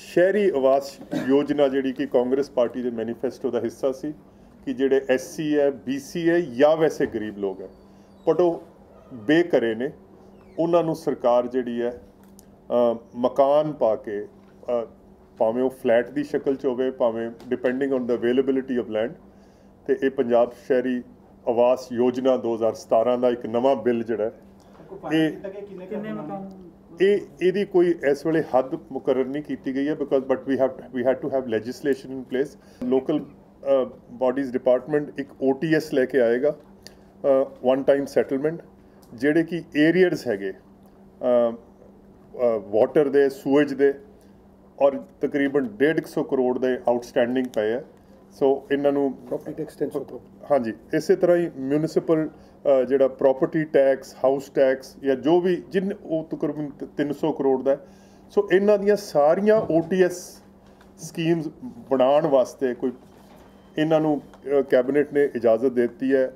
ਸ਼ਹਿਰੀ ਆਵਾਸ ਯੋਜਨਾ ਜਿਹੜੀ ਕਿ ਕਾਂਗਰਸ ਪਾਰਟੀ ਦੇ ਮੈਨੀਫੈਸਟੋ ਦਾ ਹਿੱਸਾ ਸੀ ਕਿ ਜਿਹੜੇ ਐਸਸੀ ਹੈ ਬੀਸੀ ਹੈ ਜਾਂ ਵੈਸੇ ਗਰੀਬ ਲੋਕ ਹੈ। ਉਹ ਬੇਘਰੇ ਨੇ। ਉਹਨਾਂ ਨੂੰ ਸਰਕਾਰ ਜਿਹੜੀ ਹੈ ਮਕਾਨ ਪਾ ਕੇ ਭਾਵੇਂ ਉਹ ਫਲੈਟ ਦੀ ਸ਼ਕਲ ਚ ਹੋਵੇ ਭਾਵੇਂ ਡਿਪੈਂਡਿੰਗ ਔਨ ਦਾ ਅਵੇਲੇਬਿਲਿਟੀ ਆਫ ਲੈਂਡ ਤੇ ਇਹ ਪੰਜਾਬ ਸ਼ਹਿਰੀ ਆਵਾਸ ਯੋਜਨਾ 2017 ਦਾ ਇੱਕ ਨਵਾਂ ਬਿੱਲ ਜਿਹੜਾ ਇਹ ਕਿੰਨੇ ਮਕਾਨ? ਇਹ ਇਹਦੀ ਕੋਈ ਇਸ ਵੇਲੇ ਹੱਦ ਮੁਕਰਰ ਨਹੀਂ ਕੀਤੀ ਗਈ ਹੈ because but we have we had to have legislation in place local bodies department ਇੱਕ OTS ਲੈ ਕੇ ਆਏਗਾ ਵਨ ਟਾਈਮ ਸੈਟਲਮੈਂਟ ਜਿਹੜੇ ਕਿ ਏਰੀਅਰਸ ਹੈਗੇ ਵਾਟਰ ਦੇ ਸੂਏਜ ਦੇ ਔਰ ਤਕਰੀਬਨ 150 ਕਰੋੜ ਦੇ ਆਊਟਸਟੈਂਡਿੰਗ ਪਏ ਹੈ ਸੋ ਇਹਨਾਂ ਨੂੰ ਪ੍ਰੋਪਰਟੀ ਟੈਕਸ 300 ਹਾਂਜੀ ਇਸੇ ਤਰ੍ਹਾਂ ਹੀ ਮਿਊਨਿਸਪਲ ਜਿਹੜਾ ਪ੍ਰਾਪਰਟੀ ਟੈਕਸ ਹਾਊਸ ਟੈਕਸ ਜਾਂ ਜੋ ਵੀ ਜਿਨ ਉਹ ਤਕਰੀਬਨ ਤ- 300 ਕਰੋੜ ਦਾ। ਸੋ ਇਹਨਾਂ ਦੀਆਂ ਸਾਰੀਆਂ OTS ਸਕੀਮਸ ਬਣਾਉਣ ਵਾਸਤੇ ਕੋਈ ਇਹਨਾਂ ਨੂੰ ਕੈਬਨਿਟ ਨੇ ਇਜਾਜ਼ਤ ਦਿੱਤੀ ਹੈ